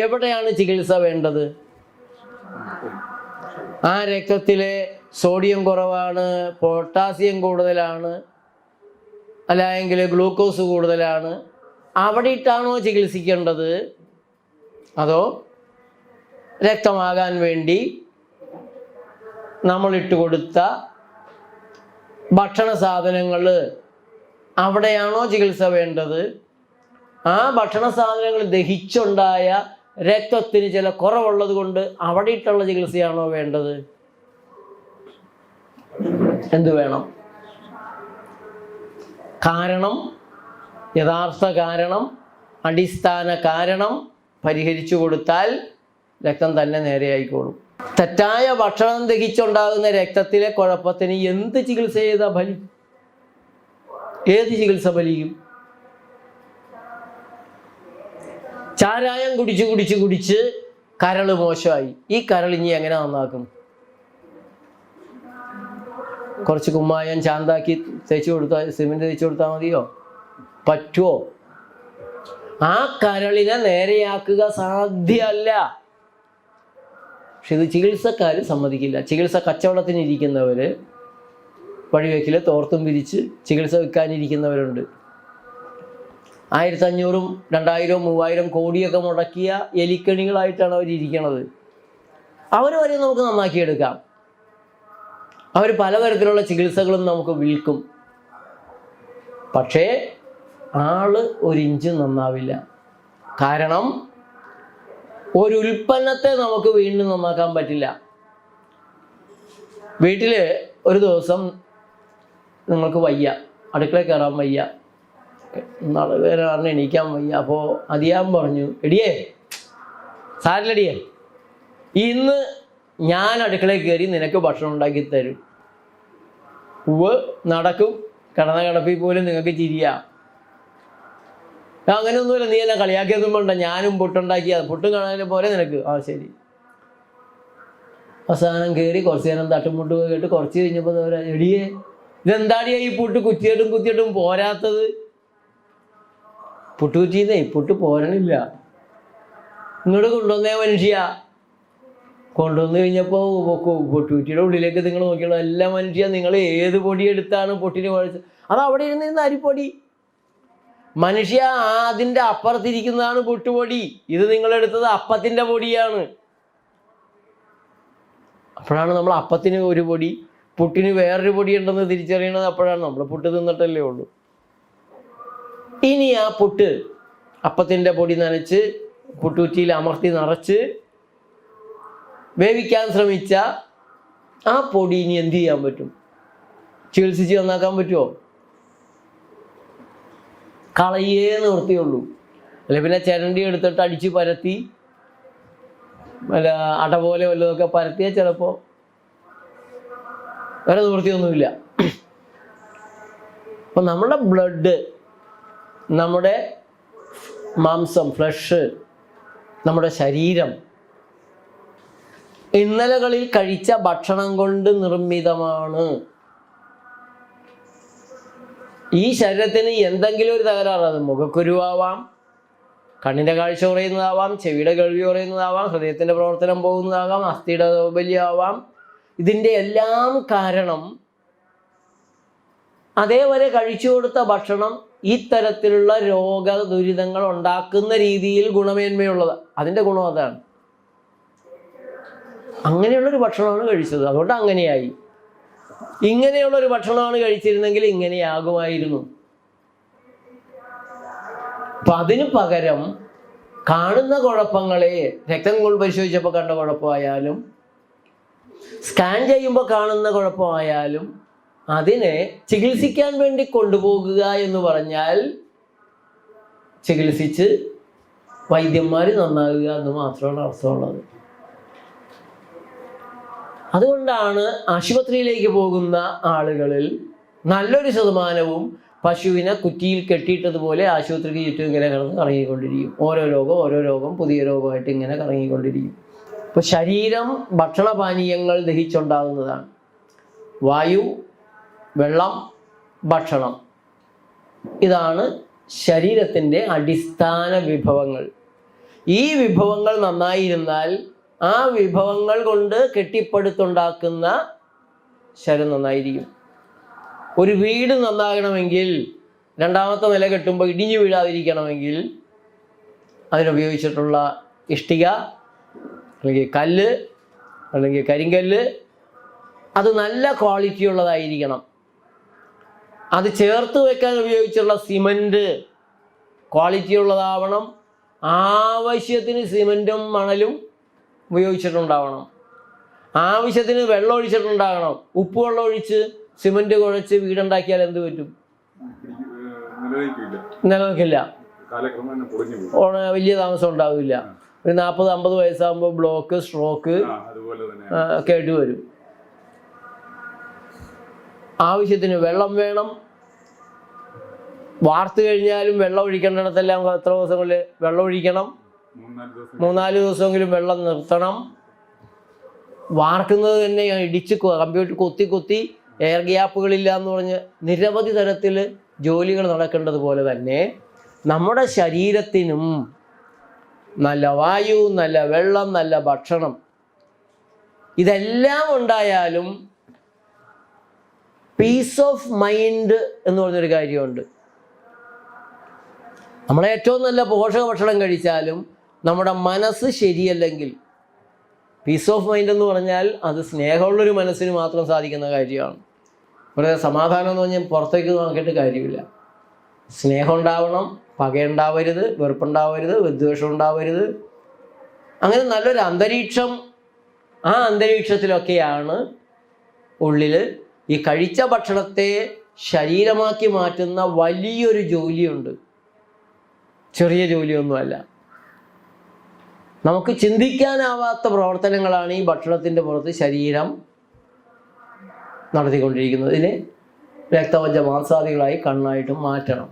എവിടെയാണ് ചികിത്സ വേണ്ടത്? ആ രക്തത്തിലെ സോഡിയം കുറവാണ് പൊട്ടാസ്യം കൂടുതലാണ് അല്ലെങ്കിൽ ഗ്ലൂക്കോസ് കൂടുതലാണ്. അവിടെ ഇട്ടാണോ ചികിത്സിക്കേണ്ടത്? അതോ രക്തമാകാൻ വേണ്ടി നമ്മൾ ഇട്ട് കൊടുത്ത ഭക്ഷണ സാധനങ്ങൾ അവിടെയാണോ ചികിത്സ വേണ്ടത്? ആ ഭക്ഷണ സാധനങ്ങൾ ദഹിച്ചുണ്ടായ രക്തത്തിന് ചില കുറവുള്ളത് കൊണ്ട് അവിടെ ഇട്ടുള്ള ചികിത്സയാണോ വേണ്ടത്? എന്ത് വേണം? കാരണം യഥാർത്ഥ കാരണം അടിസ്ഥാന കാരണം പരിഹരിച്ചു കൊടുത്താൽ രക്തം തന്നെ നേരെയായിക്കോളും തെറ്റായ ഭക്ഷണം ദഹിച്ചുണ്ടാകുന്ന രക്തത്തിലെ കുഴപ്പത്തിന് എന്ത് ചികിത്സ ചെയ്താൽ ഫലി? ഏത് ചികിത്സ ഫലിക്കും ചാരായം കുടിച്ച് കുടിച്ച് കുടിച്ച് കരൾ മോശമായി. ഈ കരൾ ഇനി എങ്ങനെ നന്നാക്കും? കുറച്ച് കുമ്മായം ചാന്താക്കി തേച്ച് കൊടുത്താൽ സിമെന്റ് തേച്ച് കൊടുത്താൽ മതിയോ? പറ്റുമോ ആ കരളിനെ നേരെയാക്കുക സാധ്യമല്ല. പക്ഷെ ഇത് ചികിത്സക്കാർ സമ്മതിക്കില്ല. ചികിത്സ കച്ചവടത്തിന് ഇരിക്കുന്നവർ വഴിവെക്കിൽ തോർത്തും പിരിച്ച് ചികിത്സ വെക്കാനിരിക്കുന്നവരുണ്ട്. ആയിരത്തി അഞ്ഞൂറും രണ്ടായിരവും മൂവായിരം കോടിയൊക്കെ മുടക്കിയ എലിക്കണികളായിട്ടാണ് അവർ ഇരിക്കണത്. അവർ വരെ നമുക്ക് നന്നാക്കിയെടുക്കാം അവർ പലതരത്തിലുള്ള ചികിത്സകളും നമുക്ക് വിൽക്കും. പക്ഷേ ആൾ ഒരിഞ്ച് നന്നാവില്ല. കാരണം ഒരു ഉൽപ്പന്നത്തെ നമുക്ക് വീണ്ടും നന്നാക്കാൻ പറ്റില്ല. വീട്ടിൽ ഒരു ദിവസം നിങ്ങൾക്ക് വയ്യ. അടുക്കള കയറാൻ വയ്യ. നാളെ വേറെ പറഞ്ഞ് എണീക്കാൻ വയ്യ. അപ്പോൾ അതിയാൻ പറഞ്ഞു എടിയേ സാരില്ലടിയേ ഇന്ന് ഞാൻ അടുക്കളയിൽ കയറി നിനക്ക് ഭക്ഷണം ഉണ്ടാക്കി തരും. ഉവ് നടക്കും കിടന്ന കിടപ്പിൽ പോലും നിങ്ങൾക്ക് ചിരിയാം. അങ്ങനെയൊന്നുമില്ല നീ എന്നെ കളിയാക്കിയതും വേണ്ട ഞാനും പൊട്ടുണ്ടാക്കിയ. പുട്ടും കാണാൻ പോലെ നിനക്ക്? ആ ശരി. അവസാനം കയറി കുറച്ച് നേരം തട്ടുമുട്ട് കേട്ട് കുറച്ച് കഴിഞ്ഞപ്പോൾ എടിയേ ഇതെന്താടിയാ ഈ പൂട്ട് കുത്തിയിട്ടും കുത്തിയിട്ടും പോരാത്തത്? പുട്ട് കുറ്റിന്നേ പുട്ട് പോരണില്ല. ഇങ്ങോട്ട് കൊണ്ടുവന്നേ മനുഷ്യ. കൊണ്ടുവന്നു കഴിഞ്ഞപ്പോൾ പൊട്ടുകുറ്റിയുടെ ഉള്ളിലേക്ക് നിങ്ങൾ നോക്കിയുള്ള എല്ലാ മനുഷ്യ നിങ്ങൾ ഏത് പൊടി എടുത്താണ് പൊട്ടിന് കുഴച്ചത് അത് അവിടെ ഇരുന്നിരുന്ന അരിപ്പൊടി. മനുഷ്യ അതിന്റെ അപ്പുറത്തിരിക്കുന്നതാണ് പൊട്ടുപൊടി. ഇത് നിങ്ങളെടുത്തത് അപ്പത്തിന്റെ പൊടിയാണ്. അപ്പോഴാണ് നമ്മൾ അപ്പത്തിന് ഒരു പൊടി പുട്ടിന് വേറൊരു പൊടി ഉണ്ടെന്ന് തിരിച്ചറിയണത്. അപ്പോഴാണ് നമ്മൾ പുട്ട് തിന്നിട്ടല്ലേ ഉള്ളൂ. ഇനി ആ പുട്ട് അപ്പത്തിന്റെ പൊടി നനച്ച് പുട്ടുറ്റിയിൽ അമർത്തി നിറച്ച് വേവിക്കാൻ ശ്രമിച്ച ആ പൊടി ഇനി എന്ത് ചെയ്യാൻ പറ്റും? ചികിത്സിച്ച് നന്നാക്കാൻ പറ്റുമോ കളയേ നിർത്തിയുള്ളൂ അല്ലെ പിന്നെ ചിരണ്ടി എടുത്തിട്ട് അടിച്ച് പരത്തി അല്ല അട പോലെ വല്ലതൊക്കെ പരത്തിയാൽ ചിലപ്പോൾ വേറെ നിവൃത്തിയൊന്നുമില്ല. അപ്പം നമ്മുടെ ബ്ലഡ് നമ്മുടെ മാംസം ഫ്ലഷ് നമ്മുടെ ശരീരം ഇന്നലകളിൽ കഴിച്ച ഭക്ഷണം കൊണ്ട് നിർമ്മിതമാണ്. ഈ ശരീരത്തിന് എന്തെങ്കിലും ഒരു തകരാറ് അത് മുഖക്കുരുവാവാം കണ്ണിന്റെ കാഴ്ച കുറയുന്നതാവാം ചെവിയുടെ കേൾവി കുറയുന്നതാവാം ഹൃദയത്തിന്റെ പ്രവർത്തനം പോകുന്നതാകാം അസ്ഥിയുടെ ദൗർബല്യമാവാം. ഇതിന്റെ എല്ലാം കാരണം അതേവരെ കഴിച്ചു കൊടുത്ത ഭക്ഷണം ഈ തരത്തിലുള്ള രോഗ ദുരിതങ്ങൾ ഉണ്ടാക്കുന്ന രീതിയിൽ ഗുണമേന്മയുള്ളത്. അതിന്റെ ഗുണം അതാണ്. അങ്ങനെയുള്ളൊരു ഭക്ഷണമാണ് കഴിച്ചത്. അതുകൊണ്ട് അങ്ങനെയായി. ഇങ്ങനെയുള്ളൊരു ഭക്ഷണമാണ് കഴിച്ചിരുന്നെങ്കിൽ ഇങ്ങനെയാകുമായിരുന്നു. അപ്പൊ അതിന് പകരം കാണുന്ന കുഴപ്പങ്ങളെ രക്തം കൊണ്ട് പരിശോധിച്ചപ്പോൾ കണ്ട കുഴപ്പമായാലും സ്കാൻ ചെയ്യുമ്പോൾ കാണുന്ന കുഴപ്പമായാലും അതിനെ ചികിത്സിക്കാൻ വേണ്ടി കൊണ്ടുപോകുക എന്ന് പറഞ്ഞാൽ ചികിത്സിച്ച് വൈദ്യന്മാർ നന്നാകുക എന്ന് മാത്രമാണ് അർത്ഥമുള്ളത്. അതുകൊണ്ടാണ് ആശുപത്രിയിലേക്ക് പോകുന്ന ആളുകളിൽ നല്ലൊരു ശതമാനവും പശുവിനെ കുറ്റിയിൽ കെട്ടിയിട്ടതുപോലെ ആശുപത്രിക്ക് ചുറ്റും ഇങ്ങനെ കിടന്ന് കറങ്ങിക്കൊണ്ടിരിക്കും. ഓരോ രോഗം ഓരോ രോഗം പുതിയ രോഗമായിട്ട് ഇങ്ങനെ കറങ്ങിക്കൊണ്ടിരിക്കും. ഇപ്പോൾ ശരീരം ഭക്ഷണപാനീയങ്ങൾ ദഹിച്ചുണ്ടാകുന്നതാണ്. വായു വെള്ളം ഭക്ഷണം. ഇതാണ് ശരീരത്തിന്റെ അടിസ്ഥാന വിഭവങ്ങൾ. ഈ വിഭവങ്ങൾ നന്നായിരുന്നാൽ ആ വിഭവങ്ങൾ കൊണ്ട് കെട്ടിപ്പടുത്തുണ്ടാക്കുന്ന ശരം നന്നായിരിക്കും. ഒരു വീട് നന്നാകണമെങ്കിൽ രണ്ടാമത്തെ നില കെട്ടുമ്പോൾ ഇടിഞ്ഞു വീഴാതിരിക്കണമെങ്കിൽ അതിനുപയോഗിച്ചിട്ടുള്ള ഇഷ്ടിക അല്ലെങ്കിൽ കല്ല് അല്ലെങ്കിൽ കരിങ്കല്ല് അത് നല്ല ക്വാളിറ്റി ഉള്ളതായിരിക്കണം. അത് ചേർത്ത് വെക്കാൻ ഉപയോഗിച്ചുള്ള സിമന്റ് ക്വാളിറ്റി ഉള്ളതാവണം. ആവശ്യത്തിന് സിമന്റും മണലും ഉപയോഗിച്ചിട്ടുണ്ടാവണം. ആവശ്യത്തിന് വെള്ളം ഒഴിച്ചിട്ടുണ്ടാകണം. ഉപ്പ് വെള്ളം ഒഴിച്ച് സിമന്റ് കുഴച്ച് വീടുണ്ടാക്കിയാൽ എന്ത് പറ്റും? നിലനിൽക്കില്ല. വലിയ താമസം ഉണ്ടാവില്ല. ഒരു നാൽപ്പത് അമ്പത് വയസ്സാകുമ്പോൾ ബ്ലോക്ക് സ്ട്രോക്ക് കേട്ട് വരും ആവശ്യത്തിന് വെള്ളം വേണം. വാർത്ത് കഴിഞ്ഞാലും വെള്ളം ഒഴിക്കേണ്ടിടത്തെല്ലാം എത്ര ദിവസങ്ങളിൽ വെള്ളം ഒഴിക്കണം? മൂന്നാൽ ദിവസം മൂന്നാൽ ദിവസമെങ്കിലും വെള്ളം നിർത്തണം. വാർക്കുന്നത് തന്നെ ഇടിച്ച് കമ്പ്യൂട്ടർ കൊത്തി കൊത്തി എയർ ഗ്യാപ്പുകളില്ല എന്ന് പറഞ്ഞ് നിരവധി തരത്തിൽ ജോലികൾ നടക്കേണ്ടതുപോലെ തന്നെ നമ്മുടെ ശരീരത്തിനും നല്ല വായു നല്ല വെള്ളം നല്ല ഭക്ഷണം ഇതെല്ലാം ഉണ്ടായാലും പീസ് ഓഫ് മൈൻഡ് എന്ന് പറഞ്ഞൊരു കാര്യമുണ്ട്. നമ്മൾ ഏറ്റവും നല്ല പോഷക ഭക്ഷണം കഴിച്ചാലും നമ്മുടെ മനസ്സ് ശരിയല്ലെങ്കിൽ പീസ് ഓഫ് മൈൻഡ് എന്ന് പറഞ്ഞാൽ അത് സ്നേഹമുള്ളൊരു മനസ്സിന് മാത്രം സാധിക്കുന്ന കാര്യമാണ്. ഇവിടെ സമാധാനം എന്ന് പറഞ്ഞാൽ പുറത്തേക്ക് നോക്കിയിട്ട് കാര്യമില്ല. സ്നേഹം ഉണ്ടാവണം പകയുണ്ടാവരുത് വെറുപ്പുണ്ടാവരുത് വിദ്വേഷം ഉണ്ടാവരുത് അങ്ങനെ നല്ലൊരു അന്തരീക്ഷം ആ അന്തരീക്ഷത്തിലൊക്കെയാണ് ഉള്ളിൽ ഈ കഴിച്ച ഭക്ഷണത്തെ ശരീരമാക്കി മാറ്റുന്ന വലിയൊരു ജോലിയുണ്ട്. ചെറിയ ജോലിയൊന്നുമല്ല. നമുക്ക് ചിന്തിക്കാനാവാത്ത പ്രവർത്തനങ്ങളാണ് ഈ ഭക്ഷണത്തിന്റെ പുറത്ത് ശരീരം നടത്തിക്കൊണ്ടിരിക്കുന്നത്. ഇതിനെ രക്തപഞ്ച മാംസാദികളായി കണ്ണായിട്ട് മാറ്റണം.